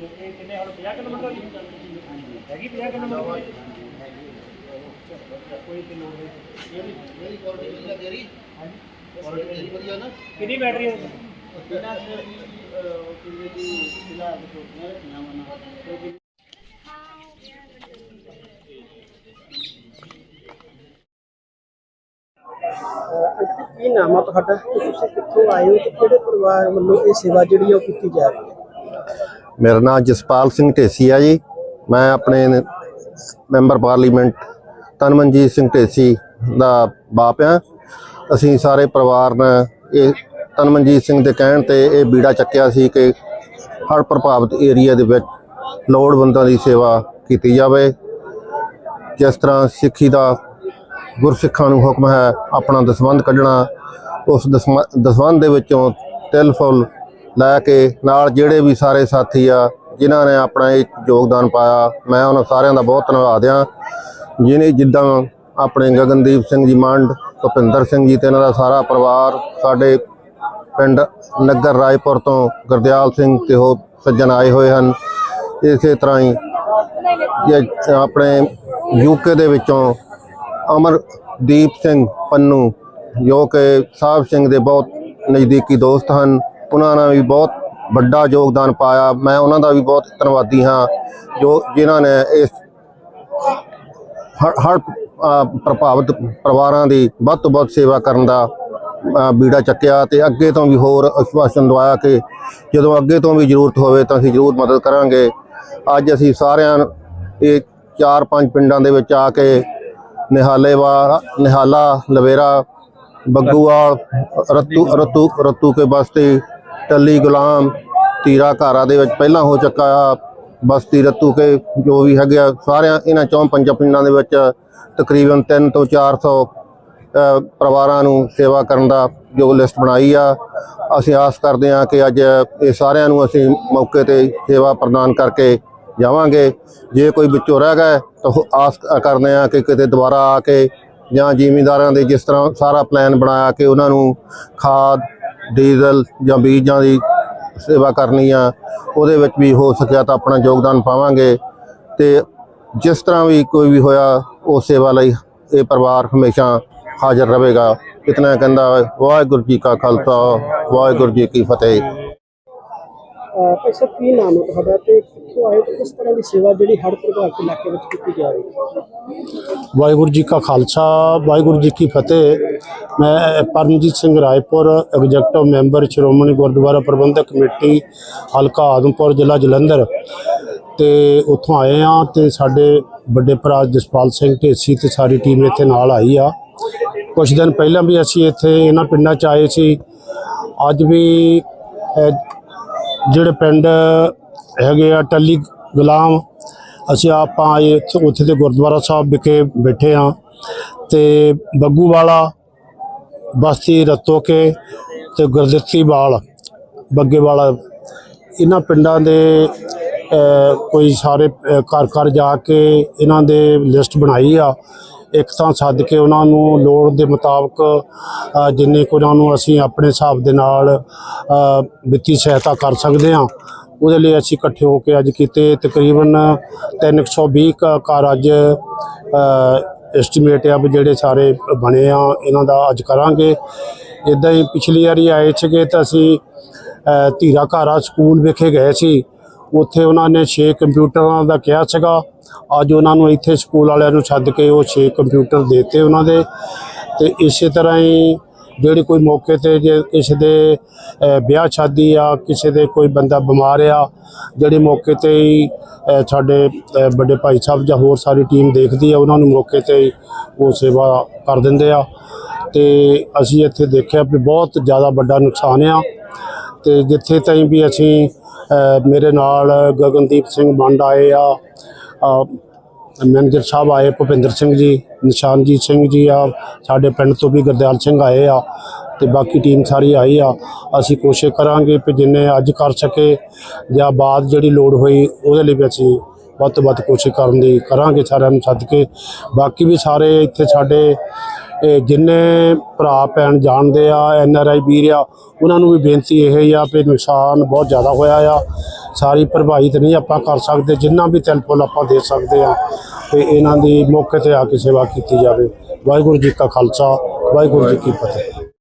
ਇਹ ਕਿੰਨੇ ਹੁਣ 50 ਕਿਲੋਮੀਟਰ ਦੀ ਹੈਗੀ 50 ਕਿਲੋਮੀਟਰ ਦੀ ਕੋਈ ਕੁਆਲਿਟੀ ਵਧੀਆ ਤੇਰੀ ਕੁਆਲਿਟੀ ਤੇਰੀ ਵਧੀਆ ਨਾ। ਕਿੰਨੀ ਬੈਟਰੀ ਹੈ? ਬਿਨਾਂ ਸੇ ਅਸੀਂ ਕਿੰਨੇ ਦੀ ਫਿਲਹਾਲ ਛੋਟੀਆਂ ਰੱਖੀਆਂ ਮਨ ਕੀ ਨਾਮ ਆ ਤੁਹਾਡਾ? ਤੇ ਤੁਸੀਂ ਕਿੱਥੋਂ ਆਏ ਹੋ ਤੇ ਕਿਹੜੇ ਪਰਿਵਾਰ ਵੱਲੋਂ ਇਹ ਸੇਵਾ ਜਿਹੜੀ ਉਹ ਕੀਤੀ ਜਾ ਰਹੀ ਹੈ? ਮੇਰਾ ਨਾਮ ਜਸਪਾਲ ਸਿੰਘ ਢੇਸੀ ਆ ਜੀ। ਮੈਂ ਆਪਣੇ ਮੈਂਬਰ ਪਾਰਲੀਮੈਂਟ ਤਨਮਨਜੀਤ ਸਿੰਘ ਢੇਸੀ ਦਾ ਬਾਪ ਆ। ਅਸੀਂ ਸਾਰੇ ਪਰਿਵਾਰ ਨੇ ਇਹ ਤਨਮਨਜੀਤ ਸਿੰਘ ਦੇ ਕਹਿਣ ਤੇ ਇਹ ਬੀੜਾ ਚੱਕਿਆ ਸੀ ਕਿ ਹੜ੍ਹ ਪ੍ਰਭਾਵਿਤ ਏਰੀਆ ਦੇ ਵਿੱਚ ਲੋੜਵੰਦਾਂ ਦੀ ਸੇਵਾ ਕੀਤੀ ਜਾਵੇ। ਜਿਸ ਤਰ੍ਹਾਂ ਸਿੱਖੀ ਦਾ ਗੁਰਸਿੱਖਾਂ ਨੂੰ ਹੁਕਮ ਹੈ ਆਪਣਾ ਦਸਵੰਧ ਕੱਢਣਾ, ਉਸ ਦਸਮ- ਦਸਵੰਧ ਦੇ ਵਿੱਚੋਂ ਤਿਲ ਫੁੱਲ ਲੈ ਕੇ ਨਾਲ ਜਿਹੜੇ ਵੀ ਸਾਰੇ ਸਾਥੀ ਆ, ਜਿਨ੍ਹਾਂ ਨੇ ਆਪਣਾ ਇਹ ਯੋਗਦਾਨ ਪਾਇਆ, ਮੈਂ ਉਹਨਾਂ ਸਾਰਿਆਂ ਦਾ ਬਹੁਤ ਧੰਨਵਾਦ ਆ ਜਿਹਨੇ ਜਿੱਦਾਂ ਆਪਣੇ ਗਗਨਦੀਪ ਸਿੰਘ ਜੀ ਮੰਡ, ਭੁਪਿੰਦਰ ਸਿੰਘ ਜੀ ਤੇ ਇਹਨਾਂ ਦਾ ਸਾਰਾ ਪਰਿਵਾਰ ਸਾਡੇ ਪਿੰਡ ਨਗਰ ਰਾਏਪੁਰ ਤੋਂ ਗੁਰਦਿਆਲ ਸਿੰਘ ਤੇ ਉਹ ਸੱਜਣ ਆਏ ਹੋਏ ਹਨ। ਇਸੇ ਤਰ੍ਹਾਂ ਹੀ ਇਹ ਆਪਣੇ ਯੂਕੇ ਦੇ ਵਿੱਚੋਂ ਅਮਰਦੀਪ ਸਿੰਘ ਪੰਨੂ, ਜੋ ਕਿ ਸਾਹਿਬ ਸਿੰਘ ਦੇ ਬਹੁਤ ਨਜ਼ਦੀਕੀ ਦੋਸਤ ਹਨ। ਉਹਨਾਂ ਨੇ ਵੀ ਬਹੁਤ ਵੱਡਾ ਯੋਗਦਾਨ ਪਾਇਆ। ਮੈਂ ਉਹਨਾਂ ਦਾ ਵੀ ਬਹੁਤ ਧੰਨਵਾਦੀ ਹਾਂ, ਜੋ ਜਿਨ੍ਹਾਂ ਨੇ ਇਸ ਹਰ ਹਰ ਪ੍ਰਭਾਵਿਤ ਪਰਿਵਾਰਾਂ ਦੀ ਵੱਧ ਤੋਂ ਵੱਧ ਸੇਵਾ ਕਰਨ ਦਾ ਬੀੜਾ ਚੱਕਿਆ ਤੇ ਅੱਗੇ ਤੋਂ ਵੀ ਹੋਰ ਅਸ਼ਵਾਸਨ ਦਵਾਇਆ ਕਿ ਜਦੋਂ ਅੱਗੇ ਤੋਂ ਵੀ ਜ਼ਰੂਰਤ ਹੋਵੇ ਤਾਂ ਅਸੀਂ ਜ਼ਰੂਰ ਮਦਦ ਕਰਾਂਗੇ। ਅੱਜ ਅਸੀਂ ਸਾਰਿਆਂ ਇਹ ਚਾਰ ਪੰਜ ਪਿੰਡਾਂ ਦੇ ਵਿੱਚ ਆ ਕੇ ਨਿਹਾਲੇਵਾ, ਨਿਹਾਲਾ, ਲਵੇਰਾ, ਬੱਗੂਵਾਲ, ਰਤੂ ਰਤੂ ਰਤੂ ਕੇ ਬਸਤੀ ਟੱਲੀ ਗੁਲਾਮ ਤੀਰਾ ਘਾਰਾ ਦੇ ਵਿੱਚ ਪਹਿਲਾਂ ਹੋ ਚੁੱਕਾ ਆ ਬਸਤੀ ਰਤੂ ਕੇ ਜੋ ਵੀ ਹੈਗੇ ਆ ਸਾਰਿਆਂ ਇਹਨਾਂ ਚੌਂ ਪੰਜਾਂ ਪਿੰਡਾਂ ਦੇ ਵਿੱਚ ਤਕਰੀਬਨ 3 ਤੋਂ 400 ਅ, ਪਰਿਵਾਰਾਂ ਨੂੰ ਸੇਵਾ ਕਰਨ ਦਾ ਜੋ ਲਿਸਟ ਬਣਾਈ ਆ। ਅਸੀਂ ਆਸ ਕਰਦੇ ਹਾਂ ਕਿ ਅੱਜ ਇਹ ਸਾਰਿਆਂ ਨੂੰ ਅਸੀਂ ਮੌਕੇ ਤੇ ਸੇਵਾ ਪ੍ਰਦਾਨ ਕਰਕੇ ਜਾਵਾਂਗੇ। ਜੇ ਕੋਈ ਵਿੱਚੋਂ ਰਹਿ ਗਏ ਤਾਂ ਆਸ ਕਰਦੇ ਹਾਂ ਕਿ ਕਿਤੇ ਦੁਬਾਰਾ ਆ ਕੇ ਜਾਂ ਜ਼ਿਮੀਂਦਾਰਾਂ ਦੇ ਜਿਸ ਤਰ੍ਹਾਂ ਸਾਰਾ ਪਲਾਨ ਬਣਾਇਆ ਕਿ ਉਹਨਾਂ ਨੂੰ ਖਾਦ ਡੀਜ਼ਲ ਜਾਂ ਬੀਜਾਂ ਦੀ ਸੇਵਾ ਕਰਨੀ ਆ, ਉਹਦੇ ਵਿੱਚ ਵੀ ਹੋ ਸਕਿਆ ਤਾਂ ਆਪਣਾ ਯੋਗਦਾਨ ਪਾਵਾਂਗੇ। ਤੇ ਜਿਸ ਤਰ੍ਹਾਂ ਵੀ ਕੋਈ ਵੀ ਹੋਇਆ, ਉਹ ਸੇਵਾ ਲਈ ਇਹ ਪਰਿਵਾਰ ਹਮੇਸ਼ਾ ਹਾਜ਼ਰ ਰਹੇਗਾ। ਇਤਨਾ ਕਹਿੰਦਾ ਵਾਹਿਗੁਰੂ ਜੀ ਕਾ ਖਾਲਸਾ, ਵਾਹਿਗੁਰੂ ਜੀ ਕੀ ਫਤਿਹ। ਭਾਈ ਸਾਹਿਬ ਕੀ ਨਾਮ ਹੈ ਤੁਹਾਡਾ ਤੇ ਕਿੱਥੋਂ ਆਏ ਤੇ ਕਿਸ ਤਰ੍ਹਾਂ ਦੀ ਸੇਵਾ ਜਿਹੜੀ ਹੜ੍ਹ ਪ੍ਰਭਾਵਿਤ ਇਲਾਕੇ ਵਿੱਚ ਕੀਤੀ ਜਾ ਰਹੀ ਹੈ? ਵਾਹਿਗੁਰੂ ਜੀ ਕਾ ਖਾਲਸਾ, ਵਾਹਿਗੁਰੂ ਜੀ ਕੀ ਫਤਿਹ। ਮੈਂ Paramjit Singh Raipur, executive member Shiromani Gurdwara Prabandhak committee, ਹਲਕਾ ਆਦਮਪੁਰ, ਜ਼ਿਲ੍ਹਾ ਜਲੰਧਰ। ਤੇ ਉੱਥੋਂ ਆਏ ਆ ਤੇ ਸਾਡੇ ਵੱਡੇ ਭਰਾ ਜਸਪਾਲ ਸਿੰਘ ਢੇਸੀ ਤੇ ਸਾਰੀ ਟੀਮ ਇੱਥੇ ਨਾਲ ਆਈ ਆ। ਕੁਝ ਦਿਨ ਪਹਿਲਾਂ ਵੀ ਅਸੀਂ ਇੱਥੇ ਇਹਨਾਂ ਪਿੰਡਾਂ 'ਚ ਆਏ ਸੀ। ਅੱਜ ਵੀ ਜਿਹੜੇ ਪਿੰਡ ਹੈਗੇ ਆ ਟੱਲੀ ਗੁਲਾਮ, ਅਸੀਂ ਆਪਾਂ ਆਏ ਉੱਥੇ ਦੇ ਗੁਰਦੁਆਰਾ ਸਾਹਿਬ ਵਿਖੇ ਬੈਠੇ ਆ ਤੇ ਬੱਗੂ ਵਾਲਾ, ਬਸਤੀ ਰਤੋ ਕੇ ਤੇ ਗੁਰਦਿੱਤੀ ਵਾਲ ਬੱਗੇ ਵਾਲਾ। ਇਹਨਾਂ ਪਿੰਡਾਂ ਦੇ ਕੋਈ ਸਾਰੇ ਘਰ ਘਰ ਜਾ ਕੇ ਇਹਨਾਂ ਦੇ ਲਿਸਟ ਬਣਾਈ ਆ। ਇੱਕ ਤਾਂ ਸੱਦ ਕੇ ਉਹਨਾਂ ਨੂੰ ਲੋੜ ਦੇ ਮੁਤਾਬਕ ਜਿੰਨੇ ਕੁ ਉਹਨਾਂ ਨੂੰ ਅਸੀਂ ਆਪਣੇ ਹਿਸਾਬ ਦੇ ਨਾਲ ਵਿੱਤੀ ਸਹਾਇਤਾ ਕਰ ਸਕਦੇ ਹਾਂ ਉਹਦੇ ਲਈ ਅਸੀਂ ਇਕੱਠੇ ਹੋ ਕੇ ਅੱਜ ਕੀਤੇ। ਤਕਰੀਬਨ 320 ਕ- ਘਰ ਅੱਜ ਐਸਟੀਮੇਟ ਆ ਵੀ ਜਿਹੜੇ ਸਾਰੇ ਬਣੇ ਆ ਇਹਨਾਂ ਦਾ ਅੱਜ ਕਰਾਂਗੇ। ਇਦਾਂ ਹੀ ਪਿਛਲੀ ਵਾਰੀ ਆਏ ਸੀਗੇ ਤਾਂ ਅਸੀਂ ਅ, ਧੀਰਾ ਘਾਰਾ ਸਕੂਲ ਵਿਖੇ ਗਏ ਸੀ। ਉੱਥੇ ਉਹਨਾਂ ਨੇ 6 ਕੰਪਿਊਟਰਾਂ ਦਾ ਕਿਹਾ ਸੀਗਾ। ਅੱਜ ਉਹਨਾਂ ਨੂੰ ਇੱਥੇ ਸਕੂਲ ਵਾਲਿਆਂ ਨੂੰ ਛੱਡ ਕੇ ਉਹ 6 ਕੰਪਿਊਟਰ ਦੇਤੇ ਉਹਨਾਂ ਦੇ। ਤੇ ਇਸੇ ਤਰ੍ਹਾਂ ਹੀ ਜਿਹੜੇ ਕੋਈ ਮੌਕੇ ਤੇ ਜੇ ਕਿਸੇ ਦੇ ਵਿਆਹ ਸ਼ਾਦੀ ਆ, ਕਿਸੇ ਦੇ ਕੋਈ ਬੰਦਾ ਬਿਮਾਰ ਆ, ਜਿਹੜੇ ਮੌਕੇ ਤੇ ਹੀ ਸਾਡੇ ਵੱਡੇ ਭਾਈ ਸਾਹਿਬ ਜਾਂ ਹੋਰ ਸਾਰੀ ਟੀਮ ਦੇਖਦੀ ਆ, ਉਹਨਾਂ ਨੂੰ ਮੌਕੇ ਤੇ ਹੀ ਉਹ ਸੇਵਾ ਕਰ ਦਿੰਦੇ ਆ। ਤੇ ਅਸੀਂ ਇੱਥੇ ਦੇਖਿਆ ਵੀ ਬਹੁਤ ਜ਼ਿਆਦਾ ਵੱਡਾ ਨੁਕਸਾਨ ਆ। ਤੇ ਜਿੱਥੇ ਤਾਈਂ ਵੀ ਅਸੀਂ ਮੇਰੇ ਨਾਲ ਗਗਨਦੀਪ ਸਿੰਘ ਮੰਡ ਆਏ ਆ ਮੈਨੇਜਰ ਸਾਹਿਬ ਆਏ ਭੁਪਿੰਦਰ ਸਿੰਘ ਜੀ, ਨਿਸ਼ਾਨਜੀਤ ਸਿੰਘ ਜੀ ਆ, ਸਾਡੇ ਪਿੰਡ ਤੋਂ ਵੀ ਗੁਰਦਿਆਲ ਸਿੰਘ ਆਏ ਆ ਤੇ ਬਾਕੀ ਟੀਮ ਸਾਰੀ ਆਈ ਆ। ਅਸੀਂ ਕੋਸ਼ਿਸ਼ ਕਰਾਂਗੇ ਕਿ ਜਿੰਨੇ ਅੱਜ ਕਰ ਸਕੇ ਜਾਂ ਬਾਅਦ ਜਿਹੜੀ ਲੋੜ ਹੋਈ ਉਹਦੇ ਲਈ ਵੀ ਅਸੀਂ ਵੱਧ ਤੋਂ ਵੱਧ ਕੋਸ਼ਿਸ਼ ਕਰਨ ਦੀ ਕਰਾਂਗੇ ਸਾਰਿਆਂ ਨੂੰ ਸੱਦ ਕੇ। ਬਾਕੀ ਵੀ ਸਾਰੇ ਇੱਥੇ ਸਾਡੇ ਜਿੰਨੇ ਭਰਾ ਭੈਣ ਜਾਣਦੇ ਆ ਐਨ ਆਰ ਆਈ ਵੀਰ ਆ, ਉਹਨਾਂ ਨੂੰ ਵੀ ਬੇਨਤੀ ਇਹ ਹੀ ਆ ਵੀ ਨੁਕਸਾਨ ਬਹੁਤ ਜ਼ਿਆਦਾ ਹੋਇਆ ਆ। ਸਾਰੀ ਭਰਪਾਈ ਤੇ ਨਹੀਂ ਆਪਾਂ ਕਰ ਸਕਦੇ, ਜਿੰਨਾ ਵੀ ਤਿਲਪੁਲ ਆਪਾਂ ਦੇ ਸਕਦੇ ਆ, ਤੇ ਇਹਨਾਂ ਦੀ ਮੌਕੇ ਤੇ ਆ ਕੇ ਸੇਵਾ ਕੀਤੀ ਜਾਵੇ। ਵਾਹਿਗੁਰੂ ਜੀ ਕਾ ਖਾਲਸਾ, ਵਾਹਿਗੁਰੂ ਜੀ ਕੀ ਫਤਿਹ।